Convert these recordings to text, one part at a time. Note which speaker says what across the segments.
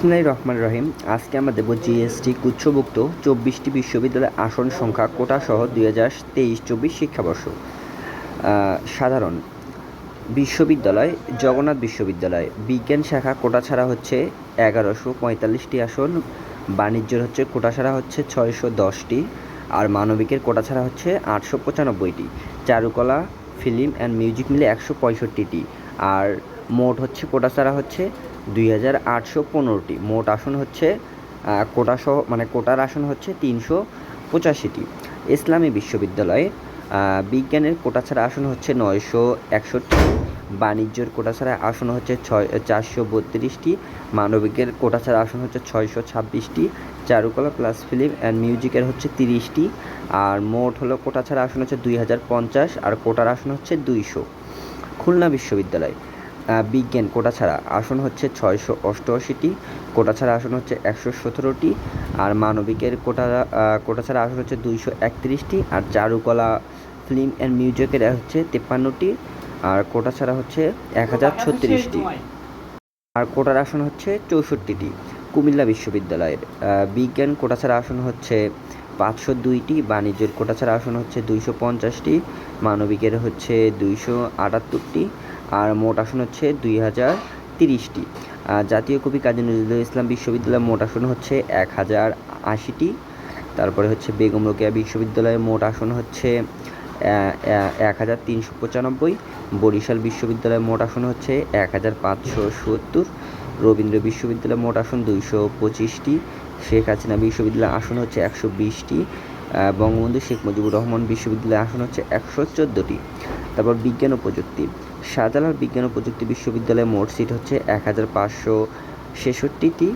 Speaker 1: বিসমিল্লাহ রহমান রহিম আজকে আমরা দেব জিএসটি কুচ্ছভুক্ত চব্বিশটি বিশ্ববিদ্যালয়ের আসন সংখ্যা কোটা সহ দুই হাজার তেইশ চব্বিশ শিক্ষাবর্ষ সাধারণ বিশ্ববিদ্যালয় জগন্নাথ বিশ্ববিদ্যালয় বিজ্ঞান শাখা কোটা ছাড়া হচ্ছে এগারোশো পঁয়তাল্লিশটি আসন বাণিজ্যের হচ্ছে কোটা ছাড়া হচ্ছে ছয়শো দশটি আর মানবিকের কোটা ছাড়া হচ্ছে আটশো পঁচানব্বইটি চারুকলা ফিল্ম অ্যান্ড মিউজিক মিলে একশো পঁয়ষট্টিটি আর মোট হচ্ছে কোটা ছাড়া হচ্ছে দুই হাজার আটশো পনেরোটি মোট আসন হচ্ছে কোটাসহ মানে কোটার আসন হচ্ছে তিনশো পঁচাশিটি ইসলামী বিশ্ববিদ্যালয়ে বিজ্ঞানের কোটা ছাড়া আসন হচ্ছে নয়শো একষট্টি বাণিজ্যর কোটা ছাড়া আসন হচ্ছে ছয় চারশো বত্রিশটি মানবিকের কোটা ছাড়া আসন হচ্ছে ছয়শো ছাব্বিশটি চারুকলা প্লাস ফিল্ম অ্যান্ড মিউজিকের হচ্ছে তিরিশটি আর মোট হলো কোটা ছাড়া আসন হচ্ছে দুই হাজার পঞ্চাশ আর কোটার আসন হচ্ছে দুইশো খুলনা বিশ্ববিদ্যালয় বিজ্ঞান কোটা ছাড়া আসন হচ্ছে ছয়শো অষ্টআশিটি কোটা ছাড়া আসন হচ্ছে একশো সতেরোটি আর মানবিকের কোটা কোটা ছাড়া আসন হচ্ছে দুইশো একত্রিশটি আর চারুকলা ফিল্ম অ্যান্ড মিউজিকের হচ্ছে তেপ্পান্নটি আর কোটা ছাড়া হচ্ছে এক হাজার ছত্রিশটি আর কোটার আসন হচ্ছে চৌষট্টিটি কুমিল্লা বিশ্ববিদ্যালয়ের বিজ্ঞান কোটা ছাড়া আসন হচ্ছে পাঁচশো দুইটি বাণিজ্যের কোটা ছাড়া আসন হচ্ছে দুইশো পঞ্চাশটি মানবিকের হচ্ছে দুইশো আটাত্তরটি আর মোট আসন হচ্ছে দুই হাজার তিরিশটি জাতীয় কবি কাজী নজরুল ইসলাম বিশ্ববিদ্যালয়ের মোট আসন হচ্ছে এক হাজার আশিটি তারপরে হচ্ছে বেগম রোকেয়া বিশ্ববিদ্যালয়ের মোট আসন হচ্ছে এক হাজার তিনশো পঁচানব্বই বরিশাল বিশ্ববিদ্যালয়ের মোট আসন হচ্ছে এক হাজার পাঁচশো সত্তর রবীন্দ্র বিশ্ববিদ্যালয়ের মোট আসন দুইশো পঁচিশটি শেখ হাসিনা বিশ্ববিদ্যালয়ের আসন হচ্ছে একশো বিশটি বঙ্গবন্ধু শেখ মুজিবুর রহমান বিশ্ববিদ্যালয়ের আসন হচ্ছে একশো চোদ্দোটি তারপর বিজ্ঞান ও প্রযুক্তি শাহজালাল বিজ্ঞান ও প্রযুক্তি বিশ্ববিদ্যালয়ে মোট সিট হচ্ছে এক হাজার পাঁচশো ছেষট্টিটি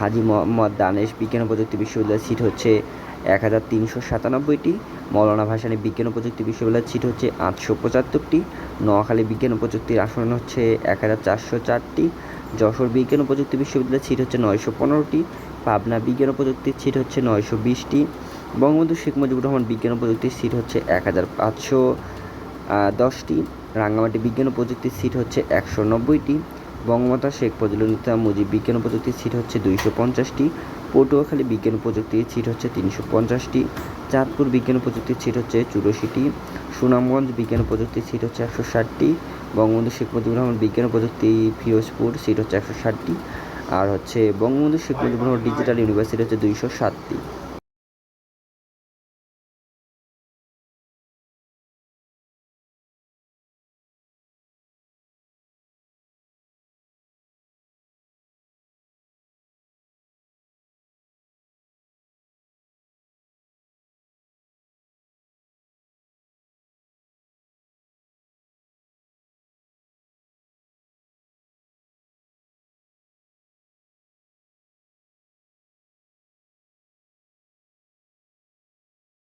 Speaker 1: হাজি মোহাম্মদ দানেশ বিজ্ঞান ও প্রযুক্তি বিশ্ববিদ্যালয়ের সিট হচ্ছে এক হাজার তিনশো সাতানব্বইটি মৌলানা ভাসানী বিজ্ঞান ও প্রযুক্তি বিশ্ববিদ্যালয়ের সিট হচ্ছে আটশো পঁচাত্তরটি নোয়াখালী বিজ্ঞান ও প্রযুক্তির আসন হচ্ছে এক হাজার চারশো চারটি যশোর বিজ্ঞান ও প্রযুক্তি বিশ্ববিদ্যালয়ের সিট হচ্ছে নয়শো পনেরোটি পাবনা বিজ্ঞান ও প্রযুক্তির সিট হচ্ছে নয়শো বিশটি বঙ্গবন্ধু শেখ মুজিবুর রহমান বিজ্ঞান ও প্রযুক্তির সিট হচ্ছে এক হাজার পাঁচশো দশটি রাঙ্গামাটি বিজ্ঞান ও প্রযুক্তির সিট হচ্ছে একশো নব্বইটি বঙ্গমাতা শেখ ফজলুলতা মুজিব বিজ্ঞান ও প্রযুক্তির সিট হচ্ছে দুইশো পঞ্চাশটি পটুয়াখালী বিজ্ঞান ও প্রযুক্তির সিট হচ্ছে তিনশো পঞ্চাশটি চাঁদপুর বিজ্ঞান ও প্রযুক্তির সিট হচ্ছে চুরাশিটি সুনামগঞ্জ বিজ্ঞান ও প্রযুক্তির সিট হচ্ছে একশো ষাটটি বঙ্গবন্ধু শেখ মুজিবুর রহমান বিজ্ঞান ও প্রযুক্তি ফিরোজপুর সিট হচ্ছে একশো ষাটটি আর হচ্ছে বঙ্গবন্ধু শেখ মুজিবুর রহমান ডিজিটাল ইউনিভার্সিটি হচ্ছে দুইশো সাতটি